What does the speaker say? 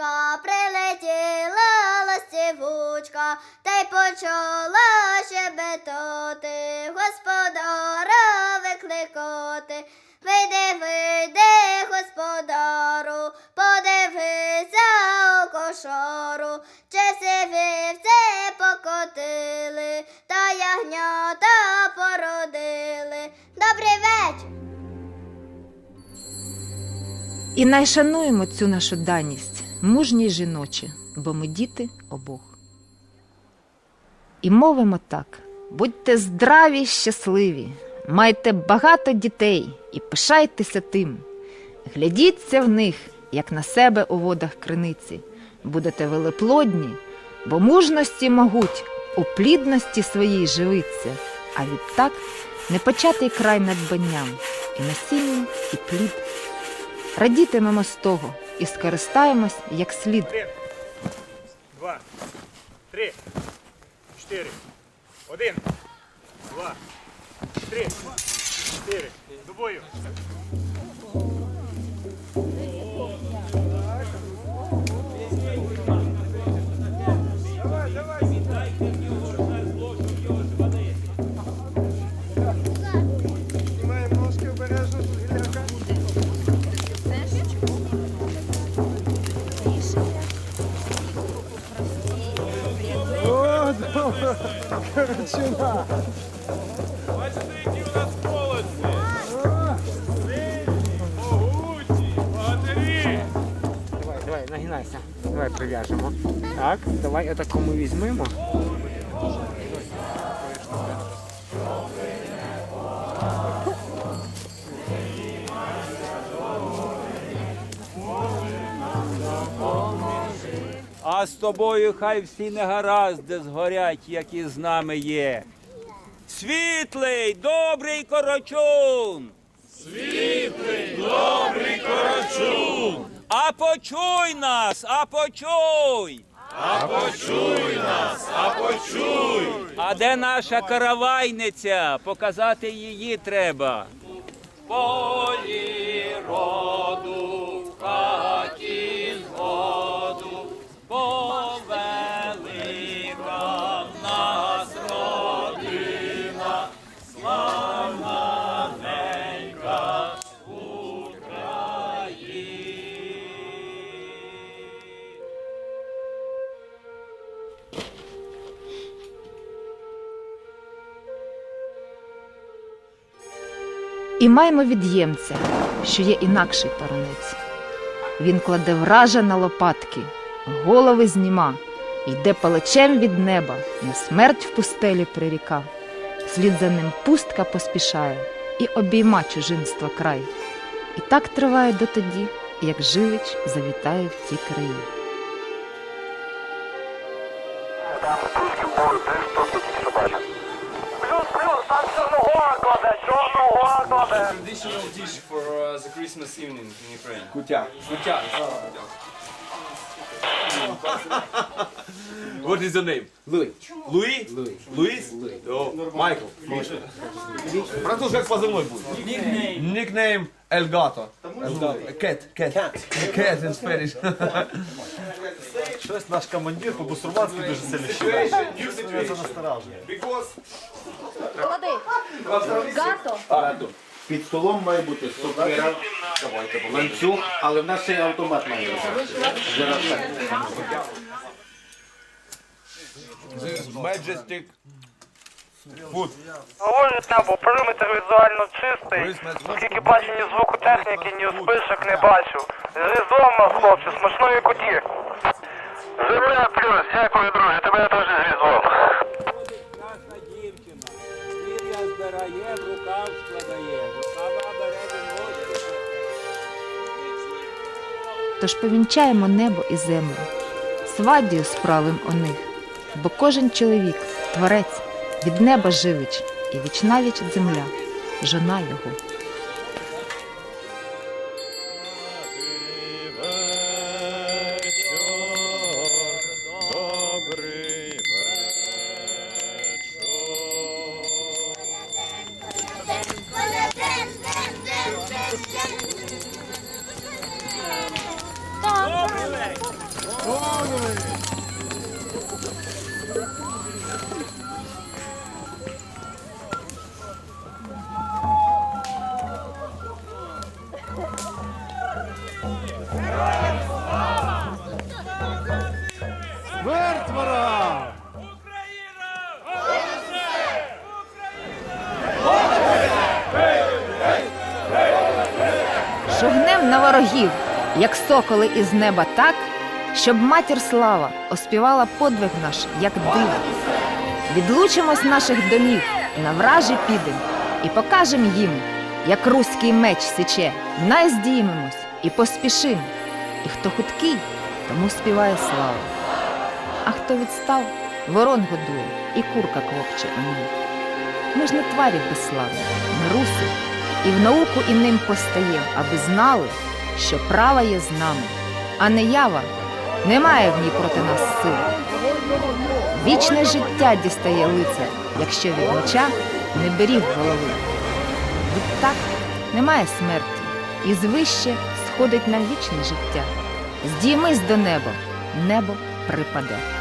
ластівочка, прилетіла ластівочка, та й почала щебетати, господара викликати. Вийди, вийди, господару, подивися у кошару, чи си вівці покотили, та ягнята породили. Добрий вечір. І найшануємо цю нашу даність, мужні й жіночі, бо ми діти обох. І мовимо так: будьте здраві щасливі, майте багато дітей і пишайтеся тим. Глядіться в них, як на себе у водах криниці, будете велеплодні, бо мужності могуть у плідності своїй живиться, а відтак непочатий край надбанням, і насіння, і плід. Радітимемо з того і скористаємось як слід. Один, два, три, чотири. Один, два, три, чотири. До бою. Корочина. Бачите, у нас молодці. Могутні, богатирі. Давай, давай, нагинайся. Давай прив'яжемо. Так, давай отаку ми візьмемо. А з тобою хай всі негаразди згорять, як і з нами є. Світлий, добрий корочун! Світлий, добрий корочун! А почуй нас, а почуй! А почуй нас, а почуй! А де наша каравайниця? Показати її треба. Полі І маємо від'ємця, що є інакший паранець. Він кладе вража на лопатки, голови зніма, йде палачем від неба, на смерть в пустелі приріка. Слід за ним пустка поспішає і обійма чужинства край. І так триває дотоді, як живич завітає в ті краї. Traditional dish for uh, the Christmas evening in Ukraine. Кутя. Kutya. What is your name? Луй. Louis? Луй. Luis? Oh, Michael. Француз как позывной будет? Nickname. Nickname El Gato. El Gato. Cat. Cat. Cat in Spanish. Щось наш командир по-бусурманськи дуже сильно щирий. Це насторажує. Гато. Під столом має бути сокира, ланцюг, але в нас ще й автомат має бути. Жирафет. This majestic Говорить небо, периметр візуально чистий. Скільки бачу ні звуку техніки, ні спишок не бачу. Зрізом нас, хлопці, смачної куті. Земля плюс, дякую, друже, тебе Тож повінчаємо небо і землю, свадію справим у них, бо кожен чоловік, творець, від неба живич, і вічнавіч земля, жона його. Ворогів, як соколи із неба, так, щоб матір слава оспівала подвиг наш, як диво. Відлучимось наших домів, на вражі підем і покажем їм, як руський меч січе, найздіймемось і поспішим. І хто хуткий, тому співає слава. А хто відстав, ворон годує і курка квокче у ній. Ми ж не тварі безславні, ми руси, і в науку і ним постаєм, аби знали, що права є з нами, а не ява, немає в ній проти нас сили. Вічне життя дістає лицар, якщо від меча не беріг голови. Відтак немає смерті, і звище сходить на вічне життя. Здіймись до неба, небо припаде.